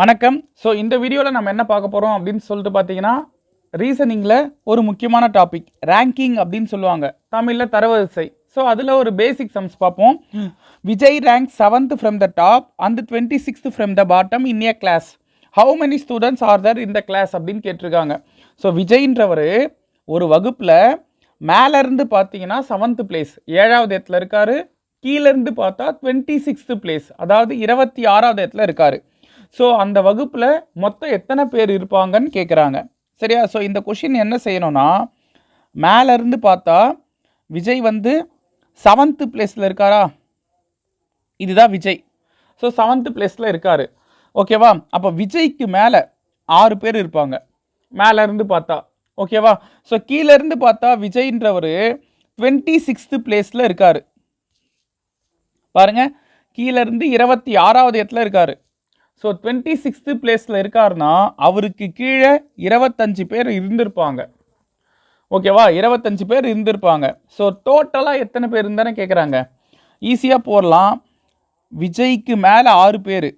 வணக்கம். ஸோ இந்த வீடியோவில் நம்ம என்ன பார்க்க போகிறோம் அப்படின்னு சொல்லிட்டு பார்த்தீங்கன்னா ரீசனிங்கில் ஒரு முக்கியமான டாபிக் ரேங்கிங் அப்படின்னு சொல்லுவாங்க. தமிழில் தரவரிசை. ஸோ அதில் ஒரு பேசிக் சம்ஸ் பார்ப்போம். Vijay rank seventh from the top and twenty sixth from the bottom in a class how many students are there இந்த கிளாஸ் அப்படின்னு கேட்டிருக்காங்க. ஸோ விஜய்ன்றவர் ஒரு வகுப்பில் மேலேருந்து பார்த்தீங்கன்னா செவன்த் பிளேஸ் ஏழாவது இடத்துல இருக்காரு கீழேருந்து பார்த்தா டுவெண்ட்டி சிக்ஸ்த்து பிளேஸ் அதாவது இருபத்தி ஆறாவது இடத்துல இருக்காரு. ஸோ அந்த வகுப்பில் மொத்தம் எத்தனை பேர் இருப்பாங்கன்னு கேட்குறாங்க சரியா? ஸோ இந்த கொஷின் என்ன செய்யணும்னா மேலேருந்து பார்த்தா விஜய் வந்து செவன்த்து பிளேஸில் இருக்காரா? இதுதான் விஜய். ஸோ செவன்த்து பிளேஸில் இருக்கார். ஓகேவா அப்போ விஜய்க்கு மேலே ஆறு பேர் இருப்பாங்க. மேலேருந்து பார்த்தா. ஓகேவா ஸோ கீழேருந்து பார்த்தா விஜய்ன்றவர் டுவெண்ட்டி சிக்ஸ்த்து பிளேஸில் இருக்கார். பாருங்க. கீழேருந்து இருபத்தி ஆறாவது இடத்துல இருக்கார். ஸோ டுவெண்ட்டி சிக்ஸ்த்து பிளேஸில் இருக்காருன்னா அவருக்கு கீழே இருபத்தஞ்சு பேர் இருந்திருப்பாங்க. ஓகேவா இருபத்தஞ்சு பேர் இருந்திருப்பாங்க. ஸோ டோட்டலாக எத்தனை பேர் இருந்தானே கேட்குறாங்க ஈஸியாக போடலாம். விஜய்க்கு மேலே ஆறு பேர்.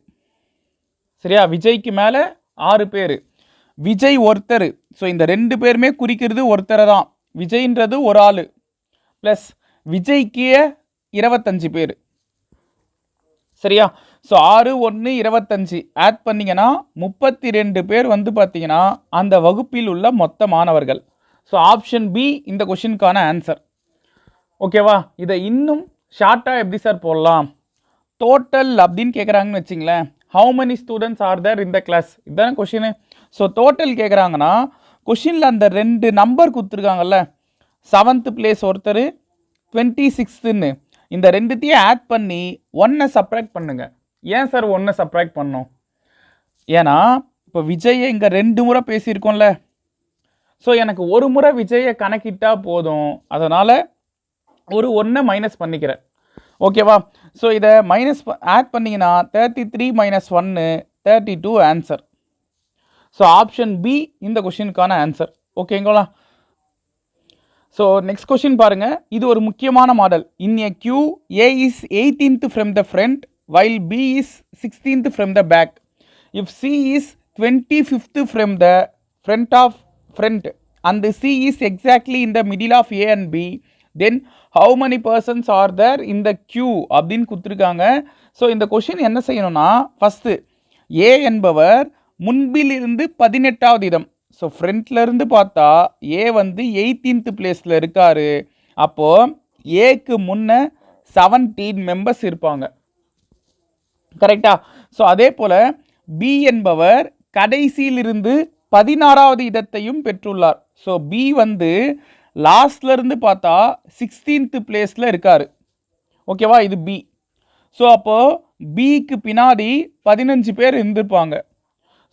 சரியா? விஜய்க்கு மேலே ஆறு பேர். விஜய் ஒருத்தர். ஸோ இந்த ரெண்டு பேருமே குறிக்கிறது ஒருத்தரை தான். விஜய்ன்றது ஒரு ஆள். ப்ளஸ் விஜய்க்கே இருபத்தஞ்சு பேர். சரியா? ஸோ ஆறு ஒன்று இருபத்தஞ்சி. ஆட் பண்ணிங்கன்னா முப்பத்தி ரெண்டு பேர் வந்து பார்த்தீங்கன்னா அந்த வகுப்பில் உள்ள மொத்த மாணவர்கள். ஸோ ஆப்ஷன் பி இந்த கொஷினுக்கான ஆன்சர் ஓகேவா இதை இன்னும் ஷார்ட்டாக எப்படி சார் போடலாம்? டோட்டல் அப்படின்னு கேட்குறாங்கன்னு வச்சிங்களேன். How many students are there இந்த கிளாஸ் இதுதானே கொஷினு ஸோ டோட்டல் கேட்குறாங்கன்னா கொஷினில் அந்த ரெண்டு நம்பர் கொடுத்துருக்காங்கல்ல. செவன்த்து பிளேஸ் ஒருத்தர் டுவெண்ட்டி சிக்ஸ்த்துன்னு இந்த ரெண்டுத்தையும் ஆட் பண்ணி ஒன்றை சப்ராக்ட் பண்ணுங்கள் ஏன் சார் ஒன்றை சப்ராக்ட் பண்ணோம்? ஏன்னா இப்போ விஜயை இங்கே ரெண்டு முறை பேசியிருக்கோம்ல. ஸோ எனக்கு ஒரு முறை விஜயை கணக்கிட்டால் போதும். அதனால் ஒரு ஒன்றை மைனஸ் பண்ணிக்கிறேன். ஓகேவா ஸோ இதை மைனஸ் ஆட் பண்ணிங்கன்னா தேர்ட்டி த்ரீ மைனஸ் ஒன்று thirty two answer so option B இந்த கொஷினுக்கான ஆன்சர் ஓகேங்களா ஸோ நெக்ஸ்ட் கொஷின் பாருங்கள் இது ஒரு முக்கியமான model in a queue A is eighteenth from the front while B is sixteenth from the back if C is twenty fifth from the front of front அந்த C is exactly இந்த middle of A and B then how many persons are தர் இந்த queue அப்படின்னு கொடுத்துருக்காங்க. So இந்த question என்ன செய்யணும்னா first A என்பவர் முன்பிலிருந்து பதினெட்டாவது இடம். ஸோ இருந்து பார்த்தா ஏ வந்து எயிட்டீன்த் பிளேஸில் இருக்கார். அப்போது ஏக்கு முன்ன செவன்டீன் மெம்பர்ஸ் இருப்பாங்க. கரெக்டா ஸோ அதே போல் பி என்பவர் கடைசியிலிருந்து பதினாறாவது இடத்தையும் பெற்றுள்ளார். ஸோ பி வந்து லாஸ்ட்லேருந்து பார்த்தா சிக்ஸ்டீன்த்து பிளேஸில் இருக்கார். ஓகேவா இது பி ஸோ அப்போது பிக்கு பின்னாடி பதினஞ்சு பேர் இருந்திருப்பாங்க.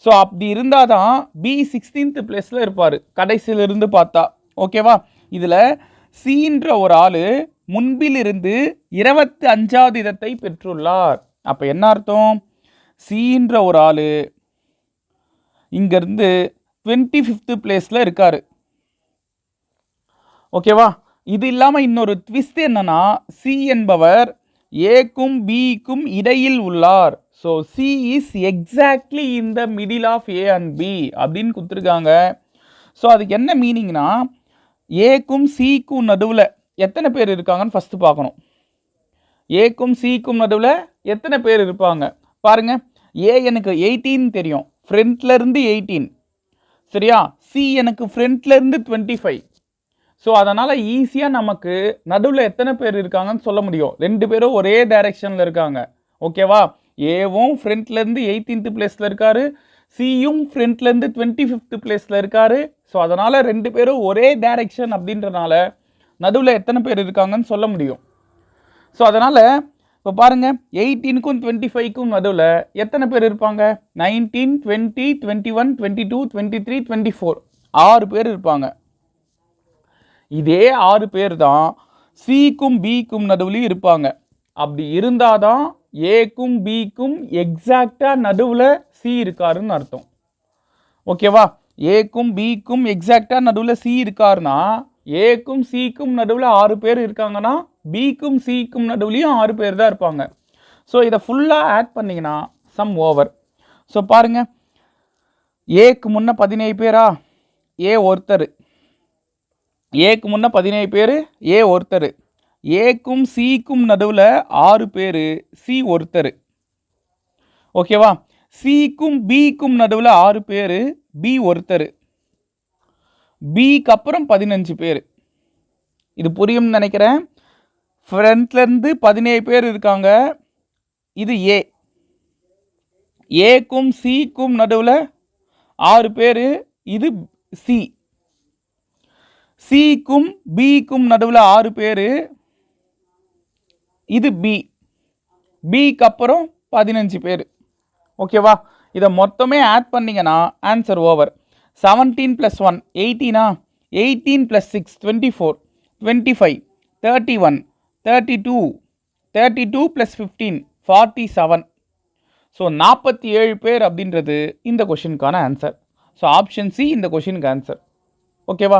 ஸோ அப்படி இருந்தால் தான் பி சிக்ஸ்டீன்த்து பிளேஸில் இருப்பார். கடைசியிலிருந்து பார்த்தா. ஓகேவா இதில் சீன்ற ஒரு ஆள் முன்பிலிருந்து இருபத்தி அஞ்சாவது இடத்தை பெற்றுள்ளார். அப்போ என்ன அர்த்தம்? சின்ற ஒரு ஆள் இங்கேருந்து டுவெண்ட்டி ஃபிஃப்த்து பிளேஸில் இருக்கார் ஓகேவா இது இல்லாமல் இன்னொரு ட்விஸ்ட் என்னன்னா சி என்பவர் ஏக்கும் பிக்கும் இடையில் உள்ளார். So C is exactly in the middle of A and B அப்படின்னு கொடுத்துருக்காங்க. ஸோ அதுக்கு என்ன மீனிங்னா ஏக்கும் சிக்கும் நடுவில் எத்தனை பேர் இருக்காங்கன்னு ஃபஸ்ட்டு பார்க்கணும். ஏக்கும் சிக்கும் நடுவில் எத்தனை பேர் இருப்பாங்க? பாருங்க ஏ எனக்கு எயிட்டீன் தெரியும். ஃப்ரெண்ட்லேருந்து எயிட்டீன் சரியா? சி எனக்கு ஃப்ரண்ட்லேருந்து டுவெண்ட்டி ஃபைவ் ஸோ அதனால் ஈஸியாக நமக்கு நடுவில் எத்தனை பேர் இருக்காங்கன்னு சொல்ல முடியும். ரெண்டு பேரும் ஒரே டைரெக்ஷனில் இருக்காங்க. ஓகேவா ஏவும் ஃப்ரண்ட்லேருந்து எயிட்டீன்த் பிளேஸில் இருக்காரு. சியும் ஃப்ரண்ட்லேருந்து டுவெண்ட்டி ஃபிஃப்த் பிளேஸில் இருக்காரு. ஸோ அதனால் ரெண்டு பேரும் ஒரே டைரெக்ஷன் அப்படின்றனால நடுவில் எத்தனை பேர் இருக்காங்கன்னு சொல்ல முடியும். ஸோ அதனால் இப்போ பாருங்கள் எயிட்டீனுக்கும் டுவெண்ட்டி ஃபைவ்க்கும் நடுவில் எத்தனை பேர் இருப்பாங்க? Nineteen twenty twenty one twenty two twenty three twenty four ஆறு பேர் இருப்பாங்க. இதே ஆறு பேர் தான் சிக்கும் பிக்கும் நடுவுலையும் இருப்பாங்க. அப்படி இருந்தால் தான் ஏக்கும் பிக்கும் எக்ஸாக்டாக நடுவில் சி இருக்காருன்னு அர்த்தம். ஓகேவா? ஏக்கும் பிக்கும் எக்ஸாக்டாக நடுவில் சி இருக்காருன்னா ஏக்கும் சிக்கும் நடுவில் ஆறு பேர் இருக்காங்கன்னா பிக்கும் சிக்கும் நடுவுலையும் ஆறு பேர் தான் இருப்பாங்க. ஸோ இதை ஃபுல்லாக ஆட் பண்ணிங்கன்னா சம் ஓவர் ஸோ பாருங்கள் ஏக்கு முன்ன பதினேழு பேரா? ஏ ஒருத்தர். ஏக்கு முன்ன பதினேழு பேர்? ஏ ஒருத்தர். ஏக்கும் சிக்கும் நடுவில் ஆறு பேர் சி ஒருத்தர். ஓகேவா சிக்கும் பிக்கும் நடுவில் ஆறு பேர் பி ஒருத்தர். பிக்கு அப்புறம் பதினஞ்சு பேர். இது புரியும்னு நினைக்கிறேன். ஃப்ரண்ட்லேருந்து பதினேழு பேர் இருக்காங்க. இது ஏ ஏக்கும் சிக்கும் நடுவில் ஆறு பேர். இது சி சிக்கும் பிக்கும் நடுவில் ஆறு பேர். இது பி பிக்கு அப்புறம் பதினஞ்சு பேர். ஓகேவா இதை மொத்தமே ஆட் பண்ணிங்கன்னா answer over seventeen plus one எயிட்டீனா eighteen plus six twenty four twenty five thirty one thirty two thirty two plus fifteen forty seven so நாற்பத்தி ஏழு பேர் அப்படின்றது இந்த கொஷினுக்கான ஆன்சர் ஸோ ஆப்ஷன் சி இந்த கொஷினுக்கு ஆன்சர் ஓகேவா